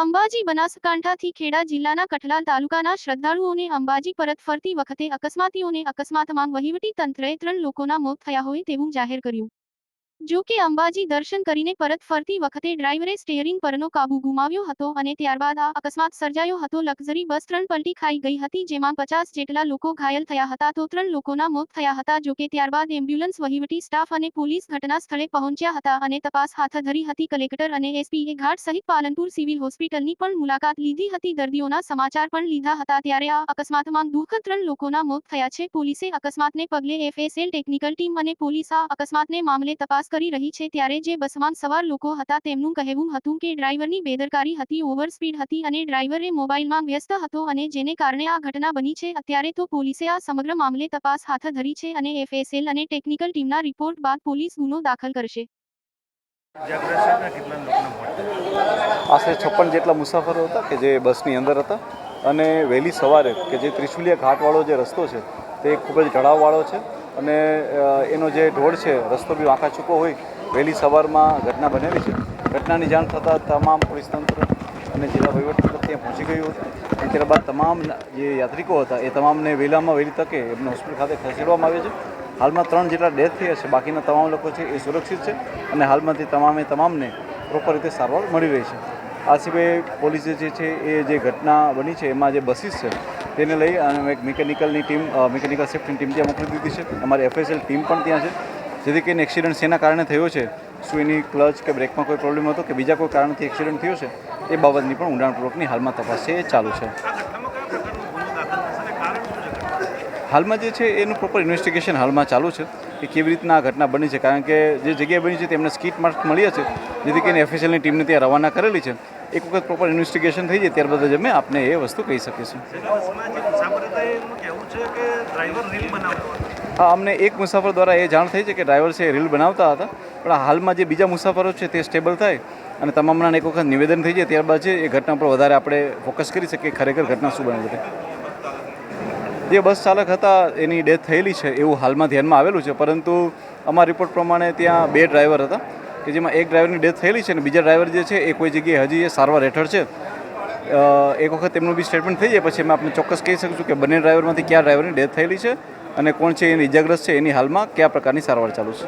અંબાજી બનાસકાંઠાથી ખેડા જિલ્લાના કઠલાલ તાલુકાના શ્રદ્ધાળુઓને અંબાજી પરત ફરતી વખતે અકસ્માતીઓને અકસ્માતમાં વહીવટી તંત્રએ ત્રણ લોકોના મોત થયા હોય તેવું જાહેર કર્યું. જો કે અંબાજી દર્શન કરીને પરત ફરતી વખતે ડ્રાઈવરે સ્ટીયરિંગ પરનો કાબુ ગુમાવ્યો હતો અને ત્યારબાદ આ અકસ્માત સર્જાયો હતો. લક્ઝરી બસ ત્રણ પલટી ખાઈ ગઈ હતી જેમાં પચાસ જેટલા લોકો ઘાયલ થયા હતા. તો ત્રણ લોકોના મોત થયા હતા જો કે ત્યારબાદ એમ્બ્યુલન્સ વહીવટી સ્ટાફ અને પોલીસ ઘટના સ્થળે પહોંચ્યા હતા અને તપાસ હાથ ધરી હતી. કલેક્ટર અને એસપીએ ઘાટ સહિત પાલનપુર સિવિલ હોસ્પિટલની પણ મુલાકાત લીધી હતી. દર્દીઓના સમાચાર પણ લીધા હતા. ત્યારે આ અકસ્માતમાં દુઃખદ ત્રણ લોકોના મોત થયા છે. પોલીસે અકસ્માતને પગલે એફએસએલ ટેકનિકલ ટીમ અને પોલીસ આ અકસ્માતને મામલે તપાસ કરી રહી છે ત્યારે જે બસમાં સવાર લોકો હતા તેમનું કહેવું હતું કે ડ્રાઈવરની બેદરકારી હતી ઓવર સ્પીડ હતી અને ડ્રાઈવરે મોબાઈલમાં વ્યસ્ત હતો અને જેને કારણે આ ઘટના બની છે અત્યારે તો પોલીસે આ સમગ્ર મામલે તપાસ હાથ ધરી છે અને એફએસએલ અને ટેકનિકલ ટીમના રિપોર્ટ બાદ પોલીસ ગુનો દાખલ કરશે? આશરે છપ્પન જેટલા મુસાફરો હતા કે જે બસની અંદર હતા અને વહેલી સવારે, કે જે ત્રિશુલિયા ઘાટવાળો જે રસ્તો છે તે ખૂબ જ ઢળાવવાળો છે અને એનો જે ઢોળ છે, રસ્તો બી વાંકા ચૂકો હોય, વહેલી સવારમાં ઘટના બનેલી છે. ઘટનાની જાણ થતાં તમામ પોલીસ તંત્ર અને જિલ્લા વહીવટીતંત્ર ત્યાં પહોંચી ગયું હતું. અને ત્યારબાદ તમામ જે યાત્રિકો હતા, એ તમામને વહેલામાં વહેલી તકે એમને હોસ્પિટલ ખાતે ખસેડવામાં આવ્યા છે. હાલમાં ત્રણ જેટલા ડેથ થયા છે, બાકીના તમામ લોકો છે એ સુરક્ષિત છે અને હાલમાંથી તમામે તમામને પ્રોપર રીતે સારવાર મળી રહી છે. આ સિવાય પોલીસે જે છે એ જે ઘટના બની છે, એમાં જે બસીસ છે તેને લઈ અને એક મિકેનિકલની ટીમ મિકેનિકલ સેફ્ટીની ટીમ ત્યાં મોકલી દીધી છે. અમારી એફએસએલ ટીમ પણ ત્યાં છે. જેથી કરીને એક્સિડન્ટ શેના કારણે થયો છે? શું એની ક્લચ કે બ્રેકમાં કોઈ પ્રોબ્લેમ હતો કે બીજા કોઈ કારણથી એક્સિડન્ટ થયો છે? એ બાબતની પણ ઊંડાણપૂર્વકની હાલમાં તપાસ છે, એ ચાલુ છે? હાલમાં જે છે, એનું પ્રોપર ઇન્વેસ્ટિગેશન હાલમાં ચાલુ છે કે કેવી રીતના આ ઘટના બની છે. કારણ કે જે જગ્યાએ બની છે, તેમને સ્કીટ માર્ક્સ મળ્યા છે. જેથી કરીને એફએસએલની ટીમને ત્યાં રવાના કરેલી છે. એક વખત પ્રોપર ઇન્વેસ્ટિગેશન થઈ જાય ત્યારબાદ જ અમે આપને એ વસ્તુ કહી શકીશું હા અમને એક મુસાફર દ્વારા એ જાણ થઈ છે કે ડ્રાઈવર છે એ રીલ બનાવતા હતા. પણ હાલમાં જે બીજા મુસાફરો છે તે સ્ટેબલ થાય અને તમામના એક વખત નિવેદન થઈ જાય ત્યારબાદ છે એ ઘટના પર વધારે આપણે ફોકસ કરી શકીએ ખરેખર ઘટના શું બની હતી જે બસ ચાલક હતા એની ડેથ થયેલી છે એવું હાલમાં ધ્યાનમાં આવેલું છે. પરંતુ અમારા રિપોર્ટ પ્રમાણે ત્યાં બે ડ્રાઈવર હતા. કે જેમાં એક ડ્રાઈવરની ડેથ થયેલી છે અને બીજા ડ્રાઈવર જે છે એ કોઈ જગ્યાએ હજી એ સારવાર હેઠળ છે. એક વખત તેમનું બી સ્ટેટમેન્ટ થઈ જાય, પછી અમે આપણે ચોક્કસ કહી શકીશું કે બંને ડ્રાઈવરમાંથી કયા ડ્રાઈવરની ડેથ થયેલી છે અને કોણ છે એની ઇજાગ્રસ્ત છે, એની હાલમાં કયા પ્રકારની સારવાર ચાલુ છે.